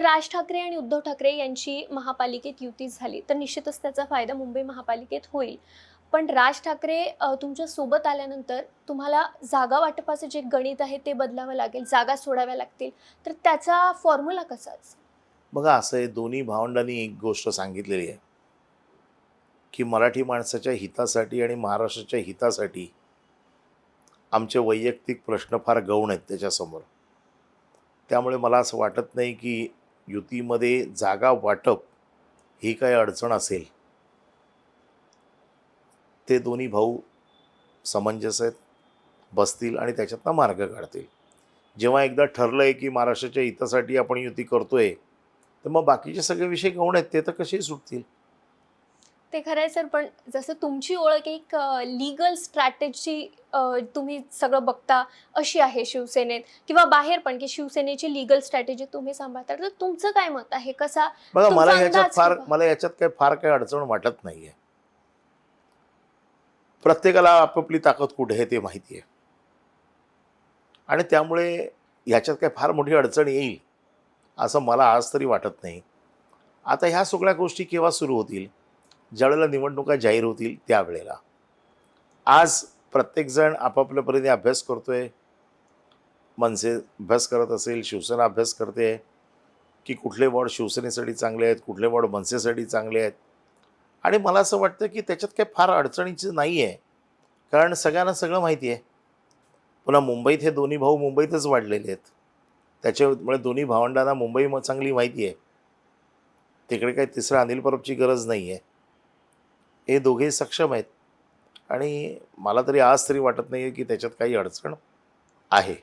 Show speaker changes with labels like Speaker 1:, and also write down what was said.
Speaker 1: जर राज ठाकरे आणि उद्धव ठाकरे यांची महापालिकेत युती झाली. तर निश्चितच त्याचा फायदा मुंबई महापालिकेत होईल. पण राज ठाकरे तुमच्यासोबत आल्यानंतर तुम्हाला जागा वाटपाचं जे गणित आहे ते बदलावं लागेल जागा सोडाव्या लागतील. तर त्याचा फॉर्म्युला कसाच
Speaker 2: बघा असं आहे दोन्ही भावंडांनी एक गोष्ट सांगितलेली आहे की मराठी माणसाच्या हितासाठी आणि महाराष्ट्राच्या हितासाठी आमचे वैयक्तिक प्रश्न फार गौण आहेत त्याच्यासमोर. त्यामुळे मला असं वाटत नाही की युतीमध्ये जागा वाटप ही काय अडचण असेल. ते दोन्ही भाऊ समंजस आहेत बसतील आणि त्याच्यातनं मार्ग काढतील. जेव्हा एकदा ठरलं आहे की महाराष्ट्राच्या हितासाठी आपण युती करतोय तर मग बाकीचे सगळे विषय गौण आहेत? ते तर कसे सुटतील.
Speaker 1: ते खरं आहे सर पण जसं तुमची ओळख एक लिगल स्ट्रॅटेजी तुम्ही सगळं बघता अशी आहे शिवसेनेत. किंवा बाहेर पण की शिवसेनेची लिगल स्ट्रॅटेजी तुम्ही सांभाळता. तर तुमचं काय मत आहे? कसा
Speaker 2: बघा मला ह्याच्यात
Speaker 1: अंदाज
Speaker 2: फार मला याच्यात काही फार काही अडचण वाटत नाहीये. प्रत्येकाला आपापली ताकद कुठे आहे ते माहिती आहे. आणि त्यामुळे ह्याच्यात काही फार मोठी अडचण येईल असं मला आज तरी वाटत नाही. आता ह्या सगळ्या गोष्टी केव्हा सुरू होतील? ज्यावेळेला निवडणुका जाहीर होतील त्यावेळेला. आज प्रत्येकजण आपापल्या परीने अभ्यास आहे मनसे अभ्यास करत असेल शिवसेना अभ्यास करते. की कुठले वॉर्ड शिवसेनेसाठी चांगले आहेत कुठले वॉर्ड मनसेसाठी चांगले आहेत. आणि मला असं वाटतं की त्याच्यात काही फार अडचणीचं नाही आहे कारण सगळ्यांना सगळं माहिती आहे पुन्हा मुंबईत हे दोन्ही भाऊ मुंबईतच वाढलेले आहेत. त्याच्यामुळे दोन्ही भावंडांना मुंबई म चांगली माहिती आहे तिकडे काही तिसऱ्या अनिल परबची गरज नाही आहे हे दोघे सक्षम आहेत. आणि मला तरी आज तरी वाटत नाही आहे की त्याच्यात काही अडचण आहे.